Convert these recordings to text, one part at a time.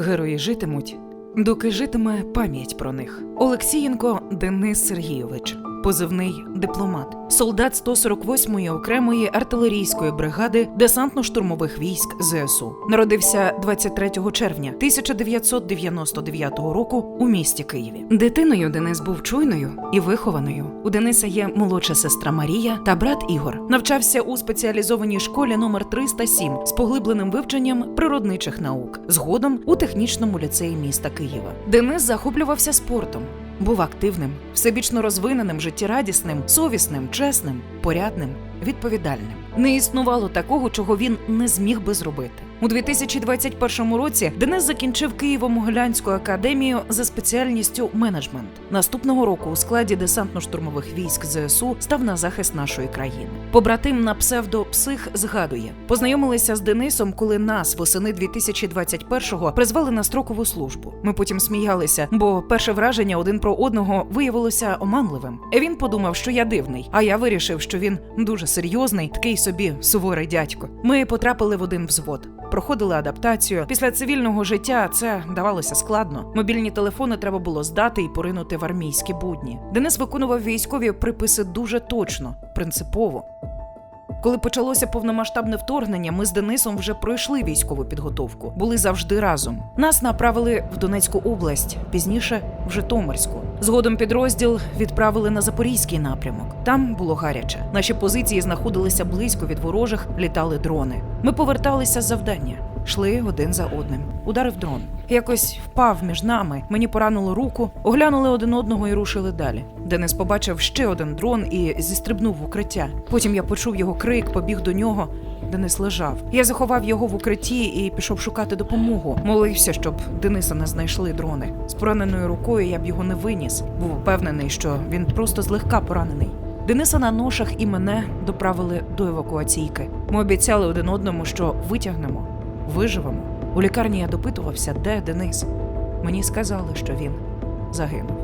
Герої житимуть, доки житиме пам'ять про них. Олексієнко Денис Сергійович, позивний дипломат, солдат 148-ї окремої артилерійської бригади десантно-штурмових військ ЗСУ. Народився 23 червня 1999 року у місті Києві. Дитиною Денис був чуйною і вихованою. У Дениса є молодша сестра Марія та брат Ігор. Навчався у спеціалізованій школі номер 307 з поглибленим вивченням природничих наук, згодом у технічному ліцеї міста Києва. Денис захоплювався спортом. Був активним, всебічно розвиненим, життєрадісним, совісним, чесним, порядним, відповідальним. Не існувало такого, чого він не зміг би зробити. У 2021 році Денис закінчив Києво-Могилянську академію за спеціальністю менеджмент. Наступного року у складі десантно-штурмових військ ЗСУ став на захист нашої країни. Побратим на псевдо псих згадує: познайомилися з Денисом, коли нас восени 2021-го призвали на строкову службу. Ми потім сміялися, бо перше враження один про одного виявилося оманливим. Він подумав, що я дивний, а я вирішив, що він дуже серйозний, такий собі суворий дядько. Ми потрапили в один взвод. Проходили адаптацію. Після цивільного життя це давалося складно. Мобільні телефони треба було здати і поринути в армійські будні. Денис виконував військові приписи дуже точно, принципово. Коли почалося повномасштабне вторгнення, ми з Денисом вже пройшли військову підготовку, були завжди разом. Нас направили в Донецьку область, пізніше в Житомирську. Згодом підрозділ відправили на запорізький напрямок. Там було гаряче. Наші позиції знаходилися близько від ворожих, літали дрони. Ми поверталися з завдання. Йшли один за одним. Ударив дрон. Якось впав між нами. Мені поранило руку, оглянули один одного і рушили далі. Денис побачив ще один дрон і зістрибнув в укриття. Потім я почув його крик, побіг до нього. Денис лежав. Я заховав його в укритті і пішов шукати допомогу. Молився, щоб Дениса не знайшли дрони. З пораненою рукою я б його не виніс. Був впевнений, що він просто злегка поранений. Дениса на ношах і мене доправили до евакуаційки. Ми обіцяли один одному, що витягнемо, виживемо. У лікарні я допитувався, де Денис. Мені сказали, що він загинув.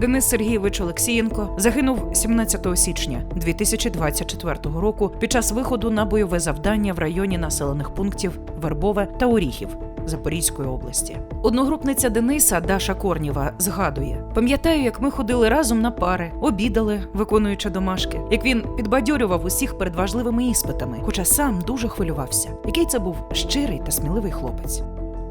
Денис Сергійович Олексієнко загинув 17 січня 2024 року під час виходу на бойове завдання в районі населених пунктів Вербове та Оріхів Запорізької області. Одногрупниця Дениса Даша Корніва згадує: пам'ятаю, як ми ходили разом на пари, обідали, виконуючи домашки, як він підбадьорював усіх перед важливими іспитами, хоча сам дуже хвилювався. Який це був щирий та сміливий хлопець.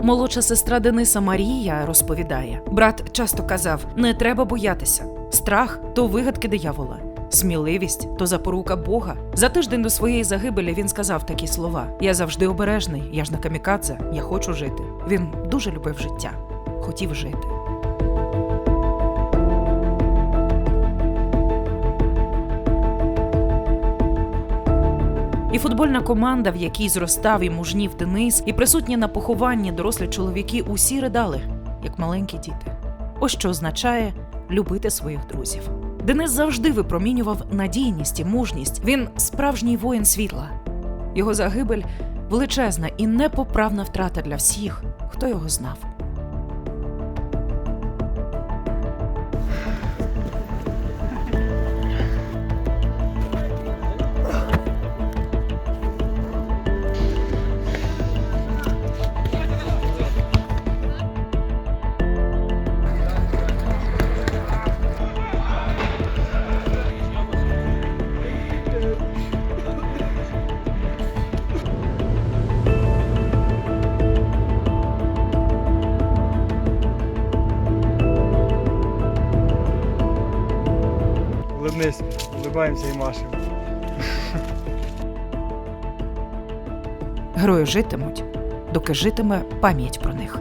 Молодша сестра Дениса Марія розповідає: брат часто казав: не треба боятися. Страх то вигадки диявола, сміливість то запорука Бога. За тиждень до своєї загибелі він сказав такі слова: Я завжди обережний, я ж не камікадзе, я хочу жити. Він дуже любив життя, хотів жити. І футбольна команда, в якій зростав і мужнів Денис, і присутні на похованні дорослі чоловіки усі ридали, як маленькі діти. Ось що означає любити своїх друзів. Денис завжди випромінював надійність і мужність. Він справжній воїн світла. Його загибель величезна і непоправна втрата для всіх, хто його знав. Улыбнись, улыбаемся і машемо. Герої житимуть, доки житиме пам'ять про них.